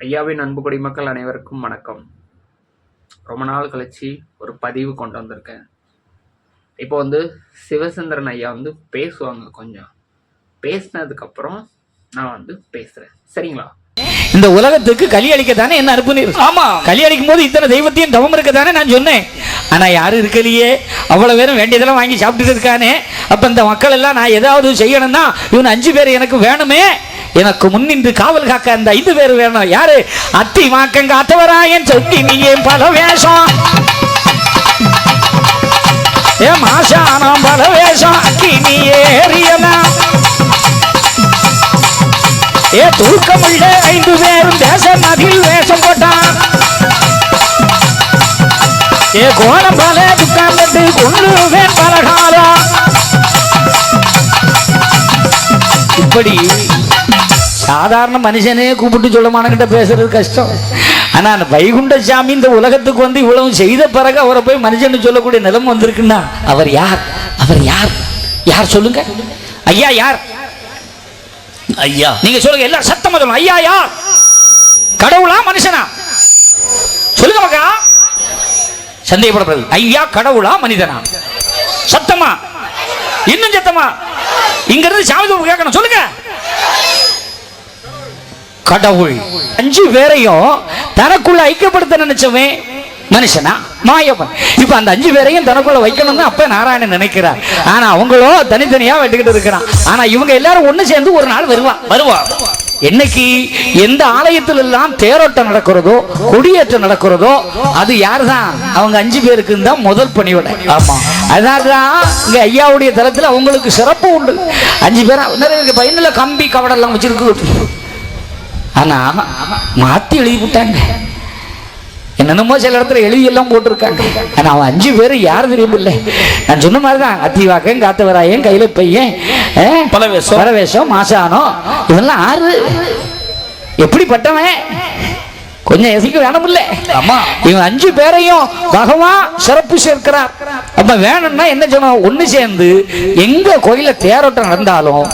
ஐயாவின் அன்பு குடிமக்கள் அனைவருக்கும் வணக்கம். ரொம்ப நாள் கழிச்சு ஒரு பதிவு கொண்டு வந்திருக்கேன். இப்போ வந்து சிவசுந்தரன் ஐயா வந்து பேசுவாங்க கொஞ்சம். பேசினதுக்கப்புறம் நான் வந்து பேசுகிறேன் சரிங்களா? இந்த உலகத்துக்கு கலி அளிக்க தானே என்ன அனுப்புனீர் ஆமா. கலி அளிக்கும் போது இத்தனை தெய்வத்தையும் தவம் இருக்க தானே நான் சொன்னேன். ஆனா யாரும் இருக்கலையே? அவ்வளவு பேரும் வேண்டியதெல்லாம் வாங்கி சாப்பிட்டுட்டு இருக்கானே. அப்ப இந்த மக்கள் எல்லாம் நான் ஏதாவது செய்யணும்னா இவன் அஞ்சு பேர் எனக்கு வேணுமே. எனக்கு முன்னின்று காவல் காக்க அந்த ஐந்து பேர் வேணும். யாரு? அத்தி என் சொத்தி நீ என் பல வேஷம் ஏ மாசானம் பல வேஷம் அத்தி நீ ஏறியலாம் ஏ தூக்கமுள்ள ஐந்து பேரும் தேசம் அதில் வேஷம் போட்டான். ஏ கோலம் பல துக்காம்பட்டு கொள்ளுவேன் பலகாலம். இப்படி சாதாரண மனுஷனே கூப்பிட்டு சொல்லமானங்கிட்ட பேசுறது கஷ்டம். ஆனா அந்த வைகுண்ட சாமி இந்த உலகத்துக்கு வந்து இவ்வளவு செய்த பிறகு அவரை போய் மனுஷன் சொல்லக்கூடிய நிலம் வந்திருக்குன்னா அவர் யார்? அவர் யார்? யார் சொல்லுங்க? ஐயா யார்? ஐயா. நீங்க சொல்லுங்க எல்லாம் சத்தம் சொல்லணும் ஐயா யார்? கடவுளா மனுஷனா? சொல்லுங்க மக்கா. சந்தேகப்படக்கூடாது ஐயா கடவுளா மனிதனா? சத்தமா? இன்னும் சத்தமா? இங்க இருந்து சாமி கேட்கணும். சொல்லுங்க. கடவுள். அஞ்சு பேரையும் தனக்குள்ள ஐக்கியப்படுத்த நினைச்சவன் மனுஷனா? மாயவன். இப்ப அந்த அஞ்சு பேரையும் தனக்குள்ள வைக்கணும்னு அப்ப நாராயணன் நினைக்கிறார். ஆனா அவங்களோ தனித்தனியா வெட்டுக்கிட்டு இருக்கிறான். ஆனா இவங்க எல்லாரும் ஒண்ணு சேர்ந்து ஒரு நாள் வருவான் வருவான் என்னைக்கு எந்த ஆலயத்தில் எல்லாம் தேரோட்டம் நடக்கிறதோ கொடியேற்றம் நடக்கிறதோ அது யாருதான்? அவங்க அஞ்சு பேருக்கு தான் முதல் பணியோட ஆமா. அதனாலதான் இங்க ஐயாவுடைய தளத்துல அவங்களுக்கு சிறப்பு உண்டு. அஞ்சு பேரா நிறைய பையனில் கம்பி கவடெல்லாம் வச்சிருக்கு ஆனா மாத்தி எழுதி விட்டாங்க என்னென்னமோ சில இடத்துல எழுதி எல்லாம் போட்டிருக்காங்க. ஆனா அவன் அஞ்சு பேர் யார் தெரியுமில்ல. நான் சொன்ன மாதிரி தான் அத்திவாக்கன் காத்தவராயன் கையில பையன் பலவேஷம். பலவேஷம் மாசானம் இதெல்லாம் ஆறு. எப்படிப்பட்டவன்? கொஞ்சம் எசிக்க வேணுமில்ல. ஆமா. இவன் அஞ்சு பேரையும் பகவான் சிறப்பு சேர்க்கிறார். அப்ப வேணும்னா என்ன சொன்னோம் ஒண்ணு சேர்ந்து எங்க கோயில தேரோட்டம் நடந்தாலும்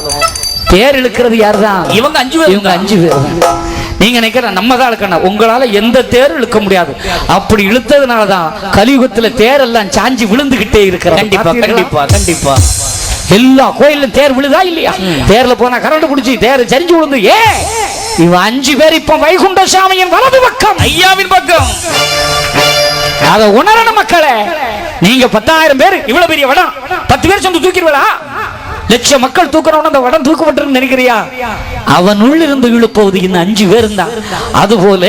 தேர் இழுக்கிறது யாருதான்? இவங்க அஞ்சு பேர் இவங்க அஞ்சு பேர். தான். நீங்க நினைக்கிற நம்ம தான் இழுக்கணும் உங்களால எந்த தேரும் இழுக்க முடியாது. அப்படி இழுத்ததுனால தான் கலியுகத்துல தேர் எல்லாம் சாஞ்சி விழுந்துகிட்டே இருக்கிற கண்டிப்பா கண்டிப்பா கண்டிப்பா. எல்லா கோயிலும் தேர் விழுதா இல்லையா? தேர்ல போனா கரண்ட் புடிச்சு தேர் சரிஞ்சு விழுந்து ஏ! இவன் அஞ்சு பேர் இப்ப வைகுண்ட சாமியின் வலது பக்கம். ஐயாவின் பக்கம். அதை உணரணும் மக்களே. நீங்க பத்தாயிரம் பேர் இவ்வளவு பெரிய வடம். பத்து பேர் சொந்து தூக்கிடுவா லட்சம் மக்கள் தூக்கணும்னு அந்த வடம் தூக்கப்பட்டிருக்கு நினைக்கிறியா? அவன் உள்ளிருந்து இழுப்பது இந்த அஞ்சு பேர் தான் அதுபோல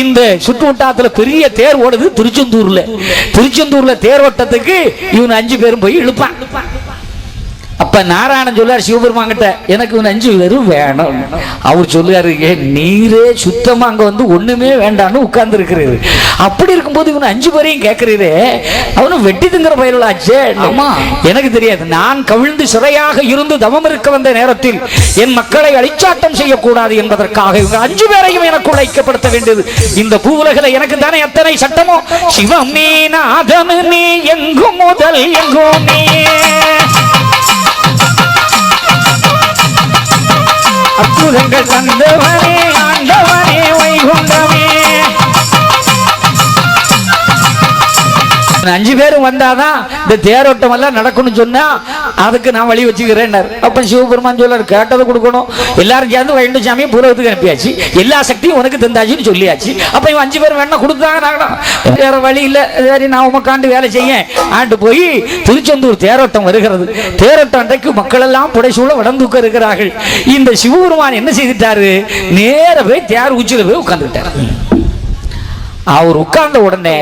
இந்த சுற்று வட்டாரத்துல பெரிய தேர் ஓடுது திருச்செந்தூர்ல. திருச்செந்தூர்ல தேர் ஓட்டத்துக்கு இவன் அஞ்சு பேரும் போய் இழுப்பான். அப்ப நாராயணன் சொல்லுவார் சிவபெருமான் கிட்ட எனக்கு இவன் அஞ்சு பேரும் வேணும். அவர் சொல்லுவாரு நீரே சுத்தமா அங்க வந்து ஒண்ணுமே வேண்டாம்னு உட்கார்ந்து இருக்கிறது அப்படி இருக்கும்போது இவன் அஞ்சு பேரையும் கேட்கிறீரே அவனும் வெட்டி திங்கிற ஆமா. எனக்கு தெரியாது. நான் கவிழ்ந்து சிறையாக இருந்து தவம் இருக்க வந்த நேரத்தில் என் மக்களை அழிச்சாட்டம் செய்யக்கூடாது என்பதற்காக இவங்க அஞ்சு பேரையும் எனக்கு ஐக்கியப்படுத்த வேண்டியது. இந்த பூவுலகில எனக்கு தானே எத்தனை சட்டமோ? சிவமே நீ எங்கும் முதல் எங்கும். நீ அற்புதங்கள் தந்தவனே ஆண்டவனே வைகுண்டமே. அஞ்சு பேரும் வந்தாதான் இந்த தேரோட்டம் எல்லாம் நடக்கணும்னு சொன்னா அதுக்கு நான் வழி வச்சுக்கிறேன் அப்ப சிவபெருமான் சொல்லாரு கேட்டதை கொடுக்கணும். எல்லாரும் சேர்ந்து வைண்டு சாமியும் பூரவத்துக்கு அனுப்பியாச்சு. எல்லா சக்தியும் உனக்கு தந்தாச்சுன்னு சொல்லியாச்சு. அப்ப இவன் அஞ்சு பேரும் வேணா கொடுத்தாங்க வேற வழி இல்ல. சரி நான் உமக்காண்டு வேலை செய்ய ஆண்டு போய் திருச்செந்தூர் தேரோட்டம் வருகிறது. தேரோட்டம் அன்றைக்கு மக்கள் எல்லாம் புடைசூழ வடந்தூக்க இருக்கிறார்கள். இந்த சிவபெருமான் என்ன செய்துட்டாரு? நேர போய் தேர் உச்சியில போய் உட்காந்துட்டார் அவர் உட்கார்ந்த உடனே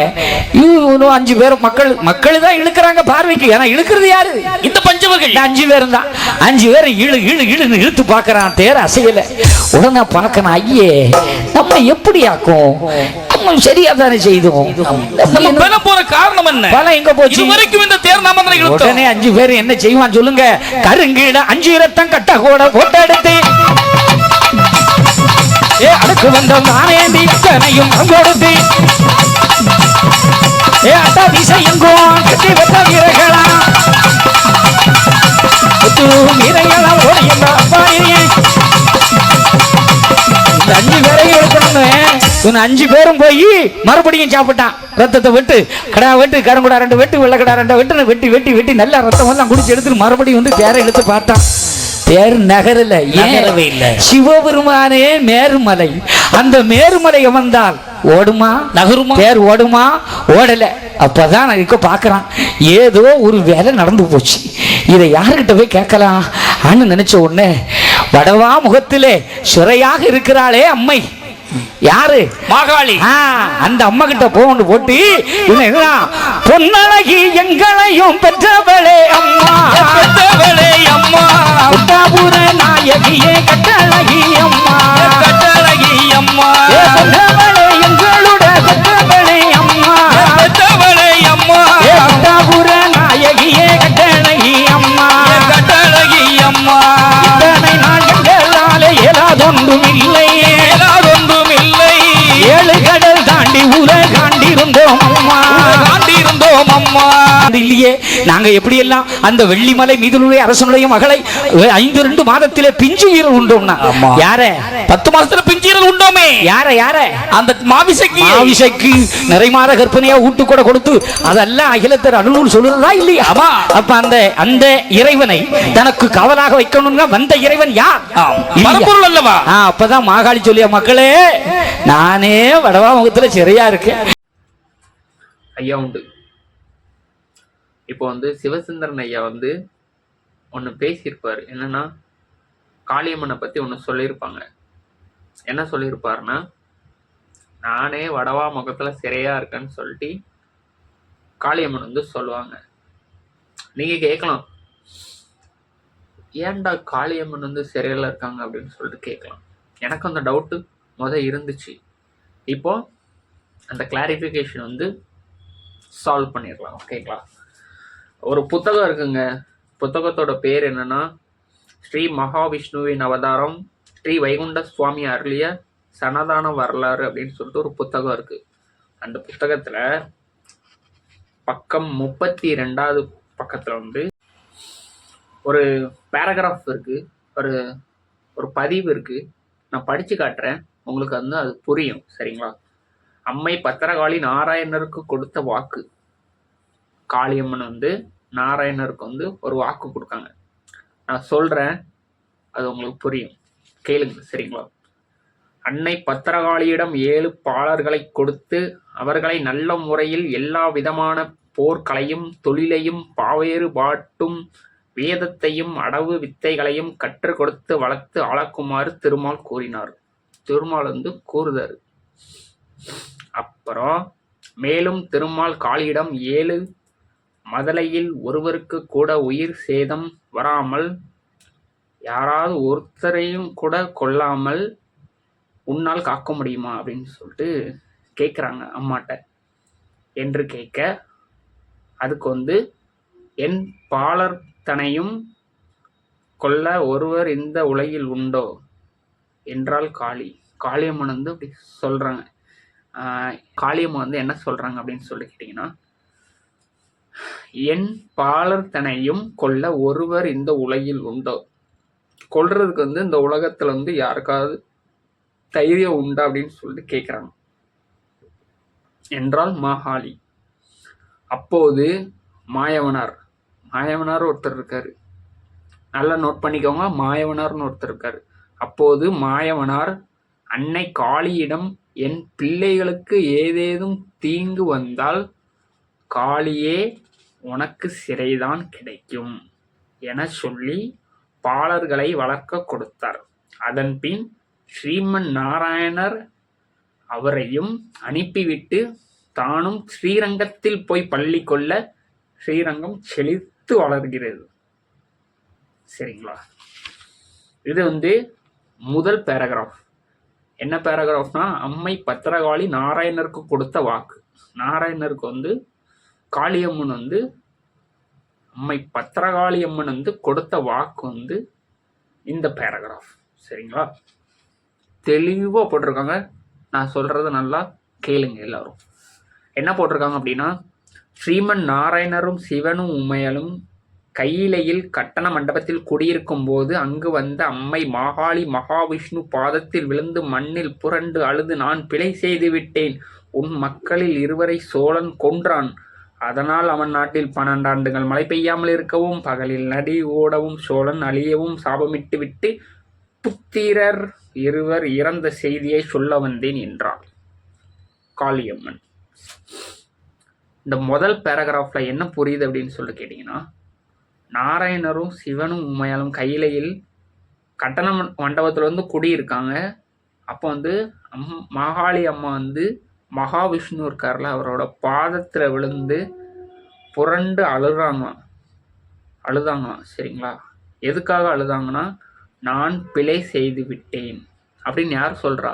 இவனும் அஞ்சு பேர் மக்கள் மக்கள் தான் இழுக்கிறாங்க பார்வைக்கு. ஏன்னா இழுக்கிறது யாரு? இந்த பஞ்சவர்கள் அஞ்சு பேரும் தான். அஞ்சு பேர் இழு இழு இழுன்னு இழுத்து பார்க்கறான். தேர் அசையல. உடனே பார்க்கணும் ஐயே நம்ம எப்படி ஆக்கும்? நம்ம சரியா தானே செய்தோம். நம்ம பெற போற காரணம் என்ன? பலம் எங்க போச்சு? வரைக்கும் இந்த தேர் நாம உடனே அஞ்சு பேர் என்ன செய்வான் சொல்லுங்க. கருங்கீழ அஞ்சு இரத்தம் கட்ட கூட போட்டு எடுத்து ஏ அடுத்து வந்த நானேந்தி இத்தனையும் கொடுத்து ஏ அட்டா திசை எங்கும் கட்டி வெட்ட வீரர்களா? முத்து வீரங்களா ஓடி அப்பா இந்த அஞ்சு பேரையும் எடுக்கணும்னு இவன் அஞ்சு பேரும் போய் மறுபடியும் சாப்பிட்டான். ரத்தத்தை வெட்டு. கடா வெட்டு கருங்குடா ரெண்டு வெட்டு வெள்ளக்கடா ரெண்டு வெட்டு வெட்டி வெட்டி வெட்டி நல்லா ரத்தம் எல்லாம் குடிச்சு எடுத்துட்டு மறுபடியும் வந்து தேரை எடுத்து பார்த்தான். தேர் நகரல நகரவே இல்ல. சிவபெருமானே மேருமலை. அந்த மேருமலை வந்தால் ஓடுமா? நகருமா? தேர் ஓடுமா? ஓடல. அப்பதான் நான் இருக்க பார்க்கறான். ஏதோ ஒரு வேலை நடந்து போச்சு. இதை யாருக்கிட்ட போய் கேட்கலாம்? ஆன்னு நினைச்ச உடனே வடவா முகத்திலே சிறையாக இருக்கிறாளே அம்மை. யாரு? மாகாளி. அந்த அம்மா கிட்ட போன்னு போட்டு பொன்னழகி எங்களையும் பெற்றவளே அம்மா. பெத்தவளே அம்மா. புத்தாபுர நாயகியே கட்டழகி அம்மா. கட்டழகி அம்மா. ஏ பொன்னவளே எங்களோட பெற்றவளே அம்மா. பெத்தவளே அம்மா. புத்தாபுர நாயகியே கட்டழகி அம்மா. கட்டழகி அம்மா. இத்தனை நாள் எங்களாலே ஏதாதொன்றும் இல்லை ஏதாதொன்றும் இல்லை ஏழு கடல் தாண்டி உலகாண்டிருந்தோம் அம்மா. இல்லையே நாங்க எப்படி எல்லாம் அந்த வெள்ளிமலை மீதுடைய அரசனுடைய மகளை ஐந்து ரெண்டு மாதத்திலே பிஞ்சு ஈரல் உண்டோம்னா? யார? பத்து மாசத்துல பிஞ்சீரல் உண்டோமே. யார யார? அந்த மாவிசைக்கு. ஆவிசைக்கு நிறைமாத கற்பனையா ஊட்டு கூட கொடுத்து அதெல்லாம் அகிலத்தர் அனுநூல் சொல்லுறதா இல்லையா? ஆமா. அப்ப அந்த அந்த இறைவனை தனக்கு காவலாக வைக்கணும்னா வந்த இறைவன் யார்? பரம்பொருள் அல்லவா? ஆ, அப்பதான் மாகாளி சொல்லிய மக்களே நானே வடவா முகத்துல சிறையா இருக்கேன். ஐயா உண்டு. இப்போ வந்து சிவசுந்தரன் ஐயா வந்து ஒன்று பேசியிருப்பார். என்னன்னா காளியம்மனை பற்றி ஒன்று சொல்லியிருப்பாங்க. என்ன சொல்லியிருப்பாருன்னா நானே வடவா முகத்தில் சிறையாக இருக்கேன்னு சொல்லிட்டு காளியம்மன் வந்து சொல்லுவாங்க. நீங்கள் கேட்கலாம் ஏன்டா காளியம்மன் வந்து சிறையில் இருக்காங்க? அப்படின்னு சொல்லிட்டு கேட்கலாம் எனக்கு அந்த டவுட்டு முத இருந்துச்சு. இப்போ அந்த கிளாரிஃபிகேஷன் வந்து சால்வ் பண்ணிடலாம். ஓகேங்களா ஒரு புத்தகம் இருக்குங்க. புத்தகத்தோட பேர் என்னன்னா ஸ்ரீ மகாவிஷ்ணுவின் அவதாரம் ஸ்ரீ வைகுண்ட சுவாமி அருளிய சனதான வரலாறு அப்படின்னு சொல்லிட்டு ஒரு புத்தகம் இருக்கு. அந்த புத்தகத்துல பக்கம் முப்பத்தி ரெண்டாவது பக்கத்துல வந்து ஒரு பேராகிராஃப் இருக்கு. ஒரு ஒரு பதிவு இருக்கு. நான் படிச்சு காட்டுறேன். உங்களுக்கு வந்து அது புரியும். சரிங்களா? அம்மை பத்திரகாளி நாராயணருக்கு கொடுத்த வாக்கு. காளியம்மன் வந்து நாராயணருக்கு வந்து ஒரு வாக்கு கொடுக்காங்க. நான் சொல்கிறேன் அது உங்களுக்கு புரியும். கேளுங்க சரிங்களா? அன்னை பத்திரகாளியிடம் ஏழு பாலர்களை கொடுத்து அவர்களை நல்ல முறையில் எல்லா விதமான போர்களையும் தொழிலையும் பாவேறுபாட்டும் வேதத்தையும் அடவு வித்தைகளையும் கற்றுக் கொடுத்து வளர்த்து அளக்குமாறு திருமால் கூறினார். திருமால் வந்து கூறுதாரு. அப்புறம் மேலும் திருமால் காளியிடம் ஏழு மதலையில் ஒருவருக்கு கூட உயிர் சேதம் வராமல் யாராவது ஒருத்தரையும் கூட கொல்லாமல் உன்னால் காக்க முடியுமா? அப்படின்னு சொல்லிட்டு கேட்குறாங்க அம்மாட்ட. என்று கேட்க அதுக்கு வந்து என் பாலர் தனையும் கொல்ல ஒருவர் இந்த உலகில் உண்டோ? என்றால் காளி. காளியம்மன் வந்து அப்படி சொல்றாங்க. காளியம்மன் வந்து என்ன சொல்றாங்க அப்படின்னு சொல்லி கேட்டிங்கன்னா என் பாலர் தனையும் கொல்ல ஒருவர் இந்த உலகில் உண்டோ? கொல்றதுக்கு வந்து இந்த உலகத்துல வந்து யாருக்காவது தைரியம் உண்டா அப்படின்னு சொல்லிட்டு கேட்குறாங்க என்றால் மாகாளி. அப்போது மாயவனார். மாயவனார் ஒருத்தர் இருக்காரு. நல்லா நோட் பண்ணிக்கோங்க. மாயவனார்னு ஒருத்தர் இருக்காரு. அப்போது மாயவனார் அன்னை காளியிடம் என் பிள்ளைகளுக்கு ஏதேதும் தீங்கு வந்தால் காளியே உனக்கு சிறைதான் கிடைக்கும் என சொல்லி பாலர்களை வளர்க்க கொடுத்தார். அதன்பின் ஸ்ரீமன் நாராயணர் அவரையும் அனுப்பிவிட்டு தானும் ஸ்ரீரங்கத்தில் போய் பள்ளி கொள்ள ஸ்ரீரங்கம் செழித்து வளர்கிறது. சரிங்களா? இது வந்து முதல் பேராகிராஃப் என்ன பேராகிராஃப்னா அம்மை பத்திரகாளி நாராயணருக்கு கொடுத்த வாக்கு. நாராயணருக்கு வந்து காளியம்மன் வந்து அம்மை பத்திரகாளியம்மன் வந்து கொடுத்த வாக்கு வந்து இந்த பேராகிராஃப் சரிங்களா? தெளிவாக போட்டிருக்காங்க. நான் சொல்கிறது நல்லா கேளுங்க எல்லாரும். என்ன போட்டிருக்காங்க அப்படின்னா ஸ்ரீமன் நாராயணரும் சிவனும் உமையலும் கையிலையில் கட்டண மண்டபத்தில் குடியிருக்கும் போது அங்கு வந்த அம்மை மகாளி மகாவிஷ்ணு பாதத்தில் விழுந்து மண்ணில் புரண்டு அழுது நான் பிழை செய்து விட்டேன். உன் மக்களில் இருவரை சோழன் கொன்றான். அதனால் அவன் நாட்டில் பன்னெண்டாண்டுகள் மழை பெய்யாமல் இருக்கவும் பகலில் நடி ஓடவும் சோழன் அழியவும் சாபமிட்டு விட்டு புத்திரர் இருவர் இறந்த செய்தியை சொல்ல வந்தேன் என்றாள் காளியம்மன். இந்த முதல் பேராகிராஃப்ல என்ன புரியுது அப்படின்னு சொல்லி கேட்டிங்கன்னா நாராயணரும் சிவனும் உண்மையாலும் கையிலையில் கட்டண மண்டபத்தில் வந்து குடியிருக்காங்க. அப்போ வந்து அம் மாகாளி அம்மா வந்து மகாவிஷ்ணு இருக்கார்ல அவரோட பாதத்தில் விழுந்து புரண்டு அழுறாங்களாம். அழுதாங்களாம் சரிங்களா? எதுக்காக அழுதாங்கன்னா நான் பிழை செய்து விட்டேன் அப்படின்னு யார் சொல்கிறா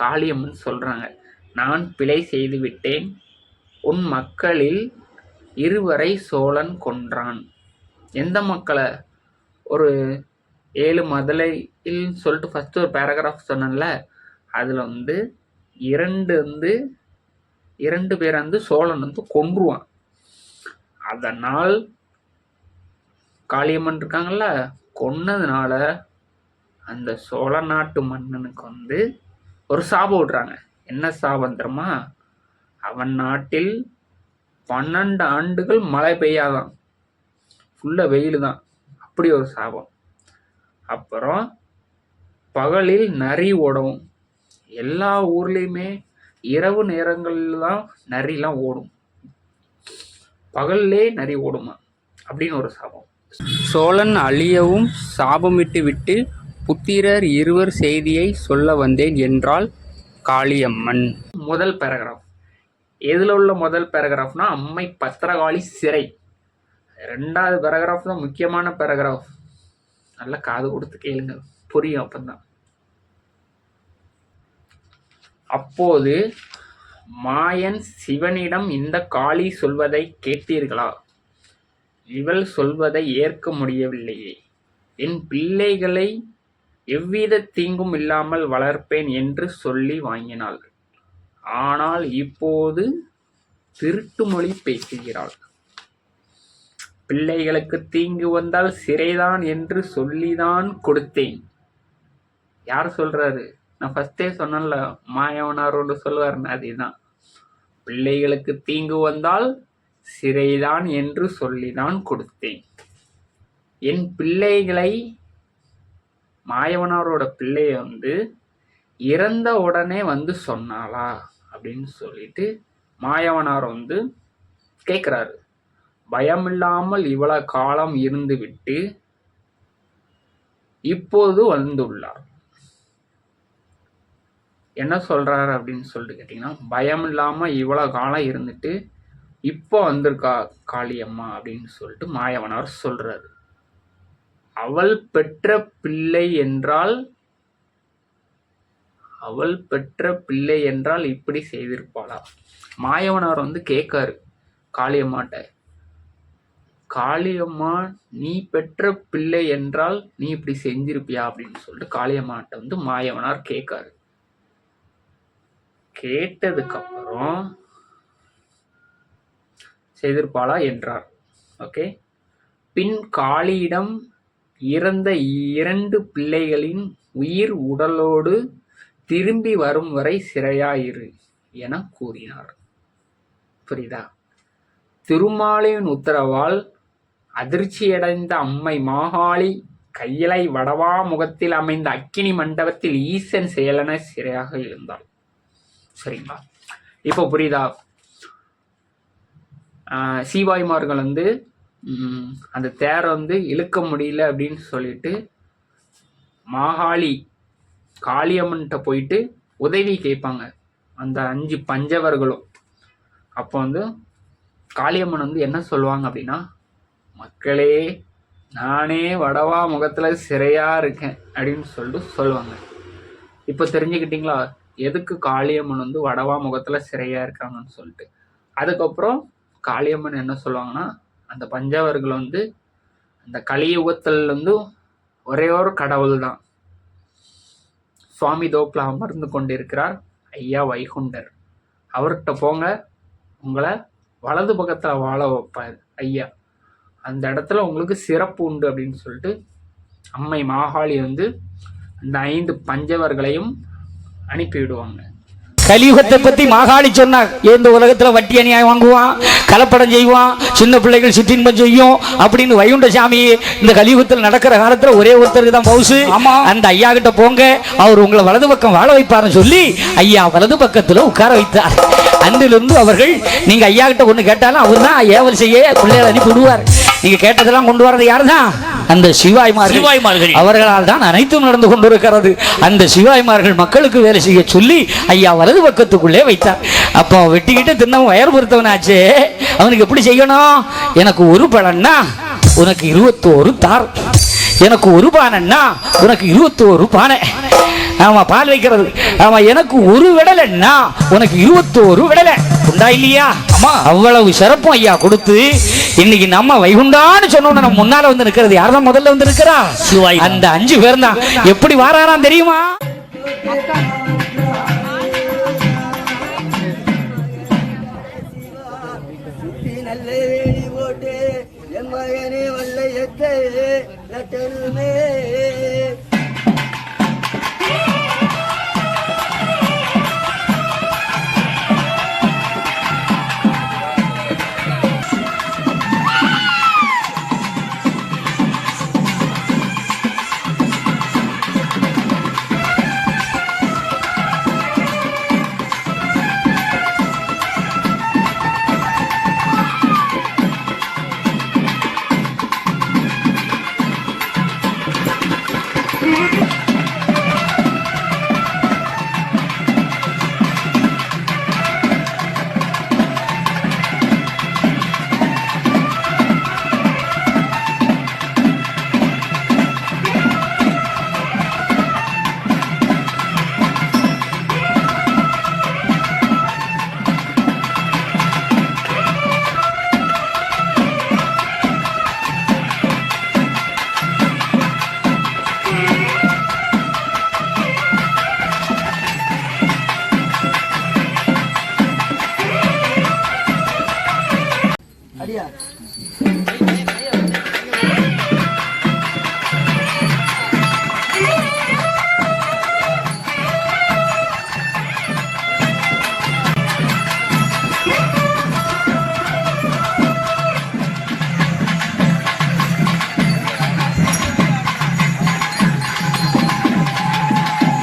காளியம்மன் சொல்கிறாங்க நான் பிழை செய்து விட்டேன். உன் மக்களில் இருவரை சோழன் கொன்றான். எந்த மக்களை? ஒரு ஏழு மதலையில் சொல்லிட்டு ஃபஸ்ட்டு ஒரு பேராகிராஃப் சொன்னேன்ல அதில் வந்து இரண்டு வந்து இரண்டு பேரை வந்து சோழன் வந்து கொன்றுவான். அதனால் காளியம்மன் இருக்காங்கல்ல கொன்னதுனால அந்த சோழ நாட்டு மன்னனுக்கு வந்து ஒரு சாபம் விடுறாங்க. என்ன சாபம் தெரியுமா? அவன் நாட்டில் பன்னெண்டு ஆண்டுகள் மழை பெய்யாதான். ஃபுல்லாக வெயில் தான் அப்படி ஒரு சாபம். அப்புறம் பகலில் நரி ஓடவும். எல்லா ஊர்லேயுமே இரவு நேரங்களில் தான் நரிலாம் ஓடும். பகல்லே நரி ஓடுமா? அப்படின்னு ஒரு சாபம். சோழன் அழியவும் சாபமிட்டு விட்டு புத்திரர் இருவர் செய்தியை சொல்ல வந்தேன் என்றாள் காளியம்மன். முதல் பேராகிராஃப் எதில் உள்ள முதல் பேராகிராஃப்னா அம்மை பத்திரகாளி சிறை. ரெண்டாவது பேராகிராஃப் தான் முக்கியமான பேராகிராஃப் நல்லா காது கொடுத்து கேளுங்க. புரியும் அப்பந்தான். அப்போது மாயன் சிவனிடம் இந்த காளி சொல்வதை கேட்டீர்களா? இவள் சொல்வதை ஏற்க முடியவில்லையே. என் பிள்ளைகளை எவ்வித தீங்கும் இல்லாமல் வளர்ப்பேன் என்று சொல்லி வாங்கினாள். ஆனால் இப்போது திருட்டு மொழி பேசுகிறாள். பிள்ளைகளுக்கு தீங்கு வந்தால் சிறைதான் என்று சொல்லிதான் கொடுத்தேன். யார் சொல்றாரு? நான் ஃபர்ஸ்டே சொன்னேன்ல மாயவனார் ஒன்று சொல்லுவாருன்னு அதுதான். பிள்ளைகளுக்கு தீங்கு வந்தால் சிறைதான் என்று சொல்லிதான் கொடுத்தேன். என் பிள்ளைகளை மாயவனாரோட பிள்ளைய வந்து இறந்த உடனே வந்து சொன்னாளா? அப்படின்னு சொல்லிட்டு மாயவனார் வந்து கேட்குறாரு பயமில்லாமல் இவ்வளவு காலம் இருந்து விட்டு இப்போது வந்துள்ளார். என்ன சொல்கிறாரு அப்படின்னு சொல்லிட்டு கேட்டிங்கன்னா பயம் இல்லாமல் இவ்வளோ காலம் இருந்துட்டு இப்போ வந்திருக்கா காளியம்மா? அப்படின்னு சொல்லிட்டு மாயவனார் சொல்கிறாரு அவள் பெற்ற பிள்ளை என்றால் அவள் பெற்ற பிள்ளை என்றால் இப்படி செய்திருப்பாளா? மாயவனார் வந்து கேட்காரு காளியம்மாட்ட காளியம்மா நீ பெற்ற பிள்ளை என்றால் நீ இப்படி செஞ்சிருப்பியா? அப்படின்னு சொல்லிட்டு காளியம்மாட்ட வந்து மாயவனார் கேட்காரு. கேட்டதுக்கு அப்புறம் செய்திருப்பாளா என்றார். ஓகே பின் காளியிடம் இறந்த இரண்டு பிள்ளைகளின் உயிர் உடலோடு திரும்பி வரும் வரை சிறையாயிரு என கூறினார். புரியுதா? திருமாலின் உத்தரவால் அதிர்ச்சியடைந்த அம்மை மாகாளி கையிலை வடவா முகத்தில் அமைந்த அக்கினி மண்டபத்தில் ஈசன் செயலென சிறையாக இருந்தாள். சரிங்களா? இப்போ புரியுதா? சீவாய்மார்கள் வந்து அந்த தேரை வந்து இழுக்க முடியல அப்படின்னு சொல்லிட்டு மாகாளி காளியம்மன்கிட்ட போயிட்டு உதவி கேட்பாங்க. அந்த அஞ்சு பஞ்சவர்களும். அப்போ வந்து காளியம்மன் வந்து என்ன சொல்லுவாங்க அப்படின்னா மக்களே நானே வடவா முகத்தில் சிறையாக இருக்கேன் அப்படின்னு சொல்லிட்டு சொல்லுவாங்க. இப்போ தெரிஞ்சுக்கிட்டீங்களா? எதுக்கு காளியம்மன் வந்து வடவா முகத்துல சிறையா இருக்காங்கன்னு சொல்லிட்டு. அதுக்கப்புறம் காளியம்மன் என்ன சொல்லுவாங்கன்னா அந்த பஞ்சவர்கள் வந்து அந்த கலியுகத்தில் வந்து ஒரே ஒரு கடவுள் தான் சுவாமி தோப்பில் அமர்ந்து கொண்டிருக்கிறார் ஐயா வைகுண்டர். அவர்கிட்ட போங்க உங்களை வலது பக்கத்தில் வாழ வைப்பார் ஐயா. அந்த இடத்துல உங்களுக்கு சிறப்பு உண்டு அப்படின்னு சொல்லிட்டு அம்மை மாகாளி வந்து அந்த ஐந்து பஞ்சவர்களையும் அனுப்பி விடுவாங்க கலியுகத்தை பத்தி மாகாளி சொன்னார் இந்த உலகத்துல வட்டி அநியாயம் வாங்குவான்? கலப்படம் செய்வான்? சின்ன பிள்ளைகள் சிற்றின்பம் செய்யும்? அப்படின்னு வைகுண்ட சாமி இந்த கலியுகத்தில் நடக்கிற காலத்துல ஒரே ஒருத்தருக்கு தான் பவுசு. அந்த ஐயா கிட்ட போங்க. அவர் உங்களை வலது பக்கம் வாழ வைப்பாருன்னு சொல்லி ஐயா வலது பக்கத்துல உட்கார வைத்தார். அன்றிலிருந்து அவர்கள் நீங்க ஐயா கிட்ட ஒண்ணு கேட்டாலும் அவர் தான் ஏவல் செய்ய பிள்ளைகளை அனுப்பி விடுவார். நீங்க கேட்டதெல்லாம் கொண்டு வரது யாருதான்? அந்த சிவாய்மார்கள் சிவாய்மார்கள். அவர்களால் தான் அனைத்தும் நடந்து கொண்டிருக்கிறது. அந்த சிவாய்மார்கள் மக்களுக்கு வேலை செய்ய சொல்லி ஐயா வலது பக்கத்துக்குள்ளே வைத்தார். அப்போ வெட்டிக்கிட்டு தின்னவன் வயர் பொறுத்தவனாச்சே. அவனுக்கு எப்படி செய்யணும்? எனக்கு ஒரு பலன்னா உனக்கு இருபத்தோரு தார். எனக்கு ஒரு பானைன்னா உனக்கு இருபத்தோரு பானை. ஆமா பால் வைக்கிறது. ஆமா எனக்கு ஒரு விடலைன்னா உனக்கு இருபத்தோரு விடலை. உண்டா இல்லையா? ஆமா. அவ்வளவு சிறப்பும் ஐயா கொடுத்து இன்னைக்கு நம்ம வைகுண்டான்னு சொன்னோம்னா நம்ம முன்னால வந்து நிக்கிறது யார்தான் முதல்ல வந்து இருக்கிறா. அந்த அஞ்சு பேர் தான் எப்படி வாராராம் தெரியுமா சுத்தி நல்ல வேடி போட்டு என் மகனே வல்லையத்தை நட்டனுமே